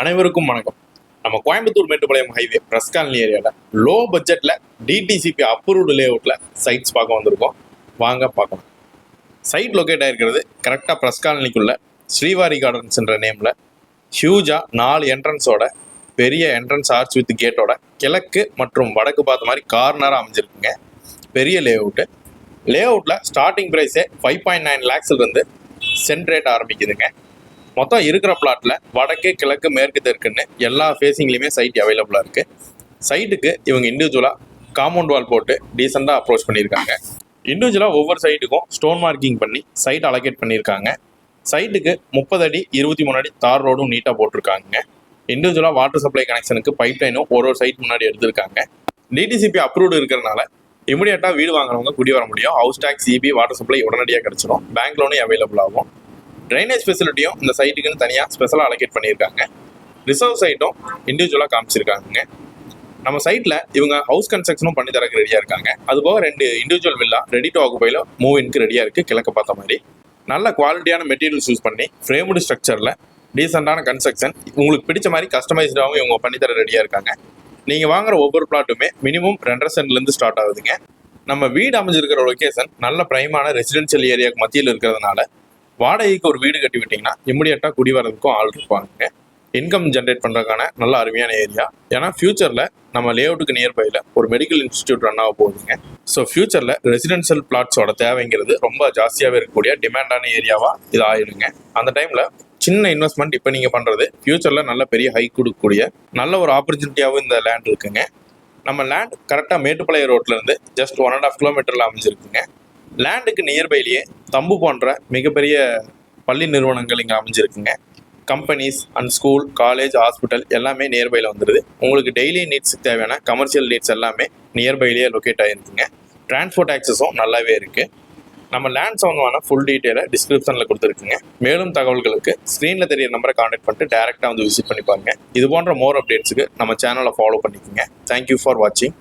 அனைவருக்கும் வணக்கம். நம்ம Coimbatore Mettupalayam highway press colony ஏரியாவில் லோ பட்ஜெட்டில் டிடிசிபி அப்ரூவ்டு லேஅவுட்டில் சைட்ஸ் பார்க்க வந்திருக்கோம். வாங்க பார்க்கலாம். சைட் லொக்கேட் ஆகிருக்கிறது கரெக்டாக பிரஸ் காலனிக்குள்ள ஸ்ரீவாரி கார்டன்ஸ்ன்ற நேமில் ஹியூஜாக நாலு என்ட்ரன்ஸோட பெரிய என்ட்ரன்ஸ் ஆர்ச் வித் கேட்டோட கிழக்கு மற்றும் வடக்கு பார்த்த மாதிரி கார்னராக அமைஞ்சிருக்குங்க. பெரிய லேஅவுட்டு லேஅவுட்டில் ஸ்டார்டிங் ப்ரைஸே ஃபைவ் பாயிண்ட் நைன் லேக்ஸ்லேருந்து சென்ட் ரேட் ஆரம்பிக்குதுங்க. மொத்தம் இருக்கிற பிளாட்ல வடக்கு கிழக்கு மேற்கு தெற்குன்னு எல்லா ஃபேஸிங்லையுமே சைட் அவைலபிளாக இருக்கு. சைட்டுக்கு இவங்க இண்டிவிஜுவலாக காம்பவுண்ட் வால் போட்டு டீசெண்டாக அப்ரோச் பண்ணியிருக்காங்க. இண்டிவிஜுவலாக ஒவ்வொரு சைட்டுக்கும் ஸ்டோன் மார்க்கிங் பண்ணி சைட் அலோகேட் பண்ணியிருக்காங்க. சைட்டுக்கு முப்பது அடி இருபத்தி மூணு அடி தார் ரோடும் நீட்டாக போட்டிருக்காங்க. இண்டிவிஜுவலாக வாட்டர் சப்ளை கனெக்ஷனுக்கு பைப் லைனும் ஒரு ஒரு சைட் முன்னாடி எடுத்திருக்காங்க. டிடிசிபி அப்ரூவ்டு இருக்கிறனால இமிடியட்டாக வீடு வாங்குறவங்க குடி வர முடியும். House tax C B water supply உடனடியாக கிடைச்சிடும் பேங்க் லோனே அவைலபிள் ஆகும். ட்ரைனேஜ் ஃபெசிலிட்டியும் இந்த சைட்டுக்குன்னு தனியாக ஸ்பெஷலாக அலோகேட் பண்ணியிருக்காங்க. ரிசர்வ் சைட்டும் இண்டிவிஜுவலாக காமிச்சிருக்காங்க நம்ம சைட்டில் இவங்க ஹவுஸ் கன்ஸ்ட்ரக்ஷனும் பண்ணி தரக்கு ரெடியாக இருக்காங்க. அதுபோக ரெண்டு இண்டிவிஜுவல் வில்லா ரெடி டு ஆக்குபைல மூவ் இன்க்கு ரெடியாக இருக்குது கிழக்கு பார்த்த மாதிரி. நல்ல குவாலிட்டியான மெட்டீரியல்ஸ் யூஸ் பண்ணி ஃப்ரேம்டு ஸ்ட்ரக்சரில் டீசெண்டான கன்ஸ்ட்ரக்ஷன் உங்களுக்கு பிடிச்ச மாதிரி கஸ்டமைஸ்டாகவும் இவங்க பண்ணித்தர ரெடியாக இருக்காங்க. நீங்கள் வாங்குற ஒவ்வொரு பிளாட்டுமே மினிமம் ரெண்டரை சென்ட்லேருந்து ஸ்டார்ட் ஆகுதுங்க. நம்ம வீடு அமைஞ்சிருக்கிற லொக்கேஷன் நல்ல பிரைமான ரெசிடென்ஷியல் ஏரியாவுக்கு மத்தியில் இருக்கிறதுனால வாடகைக்கு ஒரு வீடு கட்டி விட்டிங்கன்னா இம்மிடியட்டாக குடி வரதுக்கும் ஆள் இருப்பாங்க. இன்கம் ஜென்ரேட் பண்ணுறதுக்கான நல்ல அருமையான ஏரியா ஏன்னா ஃபியூச்சரில் நம்ம லேஅவுட்டுக்கு நியர்பையில் ஒரு மெடிக்கல் இன்ஸ்டியூட் ரன் ஆக போகுதுங்க. ஸோ ஃபியூச்சரில் ரெசிடென்ஷியல் பிளாட்ஸோட தேவைங்கிறது ரொம்ப ஜாஸ்தியாகவே இருக்கக்கூடிய டிமாண்டான ஏரியாவாக இது ஆயிடுங்க. அந்த டைமில் சின்ன இன்வெஸ்ட்மெண்ட் இப்போ நீங்கள் பண்ணுறது ஃபியூச்சரில் நல்ல பெரிய ஹைக் கொடுக்கக்கூடிய நல்ல ஒரு ஆப்பர்ச்சுனிட்டியாகவும் இந்த லேண்ட் இருக்குங்க. நம்ம லேண்ட் கரெக்டாக மேட்டுப்பாளையம் ரோட்லேருந்து ஜஸ்ட் ஒன் அண்ட் ஆஃப் கிலோமீட்டரில் அமைஞ்சிருக்குங்க. லேண்டுக்கு நியர்பைலேயே தம்பு போன்ற மிகப்பெரிய பள்ளி நிறுவனங்கள் இங்கே அமைஞ்சிருக்குங்க. Companies and school college hospital எல்லாமே நியர்பையில் வந்துடுது உங்களுக்கு டெய்லி நீட்ஸுக்கு தேவையான கமர்ஷியல் நீட்ஸ் எல்லாமே நியர்பைலேயே லொக்கேட் ஆகிருக்குங்க டிரான்ஸ்போர்ட் ஆக்சஸும் நல்லாவே இருக்குது நம்ம லேண்ட் சம்மந்தமான ஃபுல் டீட்டெயிலை டிஸ்கிரிப்ஷனில் கொடுத்துருக்குங்க. மேலும் தகவல்களுக்கு ஸ்க்ரீனில் தெரிய நம்பரை காண்டாக்ட் பண்ணிட்டு டேரெக்டாக வந்து விசிட் பண்ணி பாருங்கள் இது போன்ற மோர் அப்டேட்ஸுக்கு நம்ம சேனலை ஃபாலோ பண்ணிக்கோங்க. தேங்க்யூ ஃபார் வாட்சிங்